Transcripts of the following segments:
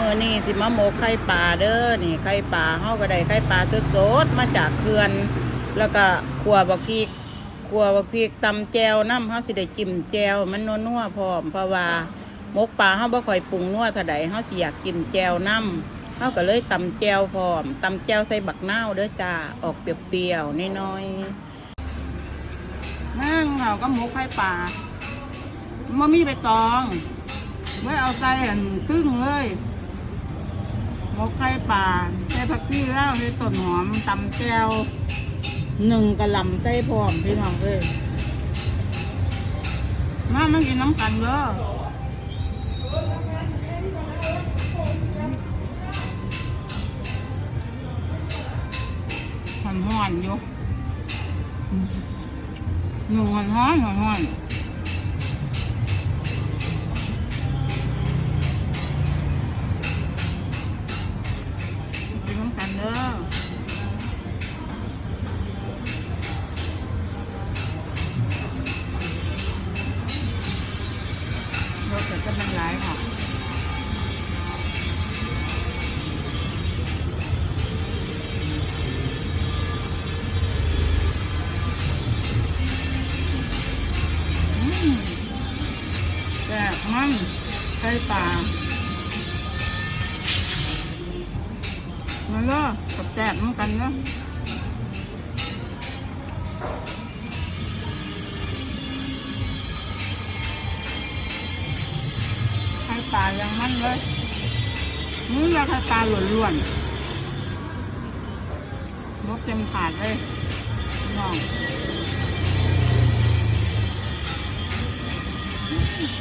มื่อนี้สิมาหมกไข่ปลาเด้อนี่ไข่ปลาเฮาก็ได้ไข่ปลาสดๆมาจากเขื่อน แล้วก็ขัวบักพริกขัวบักพริกตำแจวน้ำเฮาสิได้จิ้มแจวมันนัวๆพร้อมเพราะว่าหมกปลาเฮาบ่ค่อยปรุงนัวเท่าใดเฮาสิอยากกินแจวน้ำเฮาก็เลยตำแจวพร้อมตำแจวใส่บักนาวเด้อจ้าออกเปรี้ยวๆน้อยๆนั่งเขาก็หมกไข่ปลาบ่มีใบตองไม่เอาใส่อันครึ่งเลย มกไข่ปลาใส่ผักชีแล้วใส่ต้นหอมตำแจวหนึ่งกระหล่ำใส่พร้อมพี่น้องเอ้ยมามันกินน้ำกันเด้อหอนหอนอยู่หนึ่งหอนหอนหอนหอน รถจะเป็นร้ายค่ะแซ่บมันไข่ปลามันก็กับแซ่บเหมือนกันเนาะ ไข่ปลายังมันเลยนี่เราไข่ปลาล้วนๆรสเต็มถาดเลยน้อง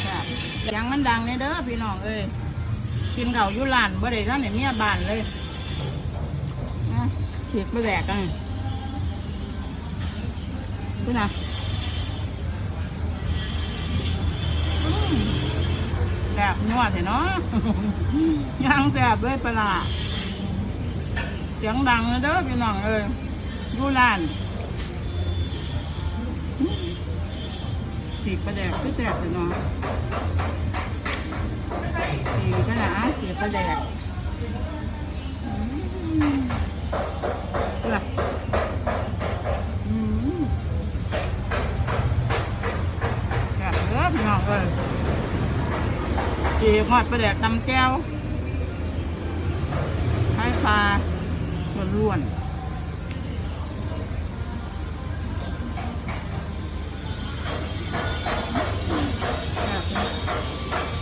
ครับเสียงมันดังเนี่ยเด้อพี่น้องเอ้ยกินเขายู่ร้านบ่ได้ท่านไหนเมียบานเลยนะฉีกไปแดกกันดูนะ ซ่บนวดเนาะย่างแซ่บด้วยปลาร้าเสียงดังเลยเด้อพี่น้องเอ้ยอยู่ร้านสีประแดกก็แสบเลยเนาะสีก็หนาสีประแดกอืมเพื่ออืมแสบเยอะพี่น้องเอ้ย สีหอดประแดกตำแก้วให้ปลาล้วน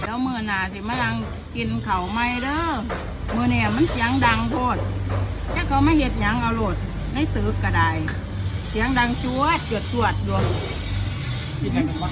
แล้วมือหนาสิมาลังกินเข่าไม่เด้อมือเนี่ยมันเสียงดังโพดแค่เขาไม่เห็ดหยังเอาโหลดในตึกกระไดเสียงดังจวดจวดจวดดวงกินอะไรกันวะ